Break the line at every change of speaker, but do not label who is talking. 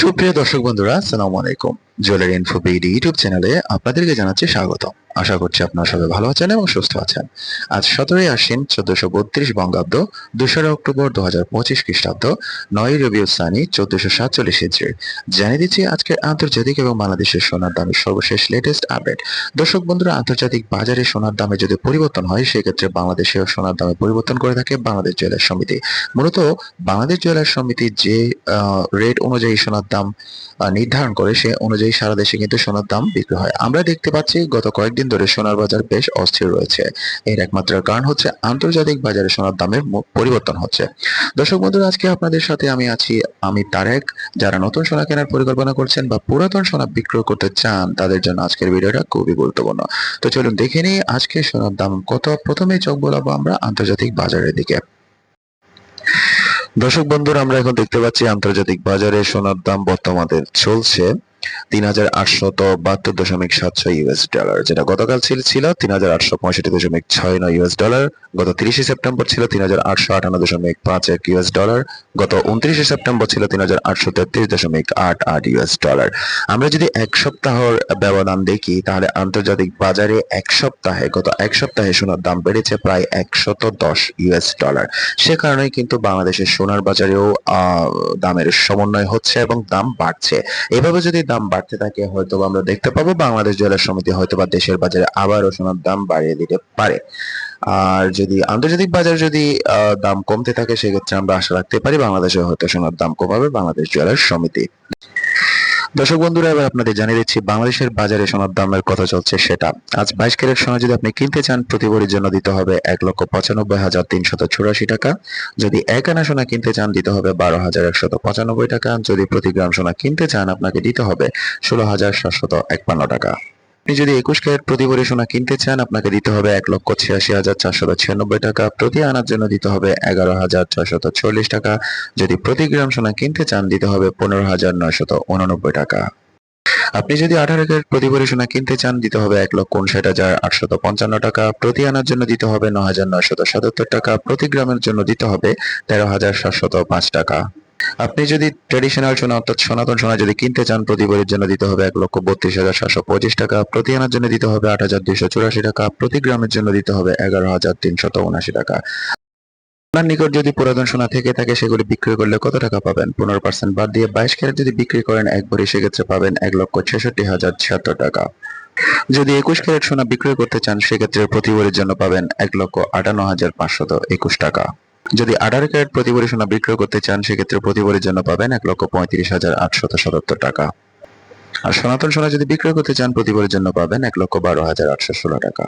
সুপ্রিয় দর্শক বন্ধুরা আসসালামু আলাইকুম। জুয়েলারি ইনফো বিডি ইউটিউব চ্যানেলে আপনাদেরকে জানাচ্ছি স্বাগত আশা করছি আপনারা সবাই ভালো আছেন এবং সুস্থ আছেন। আজ সতেরোই আশ্বিন চোদ্দশো বত্রিশ বঙ্গাব্দ দোসরা অক্টোবর দু হাজার পঁচিশ খ্রিস্টাব্দ, নয় রবিউল সানি চোদ্দশো সাতচল্লিশ হিজড়ি। জানিয়ে দিচ্ছি আজকের আন্তর্জাতিক এবং বাংলাদেশের সোনার দামের সর্বশেষ লেটেস্ট আপডেট দর্শক বন্ধুরা, আন্তর্জাতিক বাজারে সোনার দামে যদি পরিবর্তন হয়, সেক্ষেত্রে বাংলাদেশেও সোনার দামে পরিবর্তন করে থাকে বাংলাদেশ জুয়েলার সমিতি। মূলত বাংলাদেশ জুয়েলার সমিতি যে রেট অনুযায়ী সোনার দাম নির্ধারণ করে, সে অনুযায়ী সারা দেশে কিন্তু সোনার দাম বিক্রি হয়। আমরা দেখতে পাচ্ছি গত কয়েকদিন ধরে সোনার বাজার বেশ অস্থির রয়েছে। এর একমাত্র কারণ হচ্ছে আন্তর্জাতিক বাজারে সোনার দামের পরিবর্তন হচ্ছে। দর্শক বন্ধুরা, আজকে আপনাদের সাথে আমি আছি আমি তারেক। যারা নতুন সোনা কেনার পরিকল্পনা করছেন বা পুরাতন সোনা বিক্রয় করতে চান, তাদের জন্য আজকের ভিডিওটা খুবই গুরুত্বপূর্ণ। তো চলুন দেখে নিই আজকে সোনার দাম কত। প্রথমে চোখ বোলাবো আমরা আন্তর্জাতিক বাজারের দিকে। দর্শক বন্ধুরা, আমরা এখন দেখতে পাচ্ছি আন্তর্জাতিক বাজারে সোনার দাম বর্তমানে চলছে। তিন হাজার আটশত বাহাত্তর দশমিক সাত ছয় ইউএস ডলার যেটা গতকাল ছিল তিন হাজার আটশো পঁয়ষট্টি দশমিক ছয় নয় ইউএস ডলার গত তিরিশে সেপ্টেম্বর ছিল তিন হাজার আটশো আটান্ন দশমিক পাঁচ এক ইউএস ডলার গত উনত্রিশে সেপ্টেম্বর ছিল তিন হাজার আটশো তেত্রিশ দশমিক আট আট ইউএস ডলার আমরা যদি এক সপ্তাহর ব্যবধান দেখি, তাহলে আন্তর্জাতিক বাজারে এক সপ্তাহে, গত এক সপ্তাহে সোনার দাম বেড়েছে প্রায় একশত দশ ইউএস ডলার সে কারণেই কিন্তু বাংলাদেশের সোনার বাজারেও দামের সমন্বয় হচ্ছে এবং দাম বাড়ছে। এভাবে যদি দাম বাড়তে থাকে হয়তো আমরা দেখতে পাবো বাংলাদেশ জুয়েলার সমিতি হয়তো বা দেশের বাজারে আবারও সোনার দাম বাড়িয়ে দিতে পারে। আর যদি আন্তর্জাতিক বাজারে যদি দাম কমতে থাকে, সেক্ষেত্রে আমরা আশা রাখতে পারি বাংলাদেশে হয়তো সোনার দাম কমাবে বাংলাদেশ জুয়েলার সমিতি। দর্শক বন্ধুরা, এবার আপনাদের জানিয়ে দিচ্ছি, বাংলাদেশের বাজারে সোনার দামের কথা চলছে সেটা। আজ বাইশ ক্যারেট সোনা যদি আপনি কিনতে চান প্রতি জন্য দিতে হবে এক লক্ষ পঁচানব্বই হাজার তিনশত চুরাশি টাকা। যদি এক আনা সোনা কিনতে চান, দিতে হবে বারো হাজার একশত পঁচানব্বই টাকা। যদি প্রতি গ্রাম সোনা কিনতে চান, আপনাকে দিতে হবে ষোলো হাজার সাতশত একান্ন টাকা। আপনি যদি একুশ ক্যারেট প্রতি সোনা কিনতে চান, আপনাকে দিতে হবে এক লক্ষ ছিয়াশি হাজার চারশত ছিয়ানব্বই টাকা। প্রতি আনার জন্য দিতে হবে এগারো হাজার ছয়শত চল্লিশ টাকা। যদি প্রতি গ্রাম সোনা কিনতে চান, দিতে হবে পনেরো হাজার নয়শত উননব্বই টাকা। আপনি যদি আঠারো ক্যারেট প্রতি সোনা কিনতে চান, দিতে হবে এক লক্ষ উনষাট হাজার আটশত পঞ্চান্ন টাকা। প্রতি আনার জন্য দিতে হবে ন হাজার নয়শত সাতাত্তর টাকা। প্রতি গ্রামের জন্য দিতে হবে তেরো হাজার সাতশত পাঁচ টাকা। আপনি যদি ট্রেডিশনাল সোনা অর্থাৎ সনাতন সোনা যদি কিনতে চান, প্রতি ভরির জন্য দিতে হবে এক লক্ষ বত্রিশ হাজার সাতশো পঁচিশ টাকা। প্রতি আনার জন্য দিতে হবে আট হাজার দুইশো চুরাশি টাকা। প্রতি গ্রামের জন্য দিতে হবে এগারো হাজার তিনশত উনআশি টাকা। আপনার নিকট যদি পুরাতন সোনা থেকে থাকে, সেগুলি বিক্রি করলে কত টাকা পাবেন? পনেরো পার্সেন্ট বাদ দিয়ে বাইশ ক্যারেট যদি বিক্রি করেন, এক ভরি সেক্ষেত্রে পাবেন এক লক্ষ ছেষট্টি হাজার ছিয়াত্তর টাকা। যদি একুশ ক্যারেট সোনা বিক্রয় করতে চান, সেক্ষেত্রে প্রতি ভরির জন্য পাবেন এক লক্ষ আটান্ন হাজার পাঁচশত একুশ টাকা। যদি আধার কার্ড প্রতি সোনা বিক্রয় করতে চান, সেক্ষেত্রে প্রতিবারের জন্য পাবেন এক লক্ষ পঁয়ত্রিশ হাজার আটশত সাতাত্তর টাকা। আর সনাতন সোনা যদি বিক্রয় করতে চান প্রতিবারের জন্য পাবেন এক লক্ষ বারো হাজার আটশো ষোলো টাকা।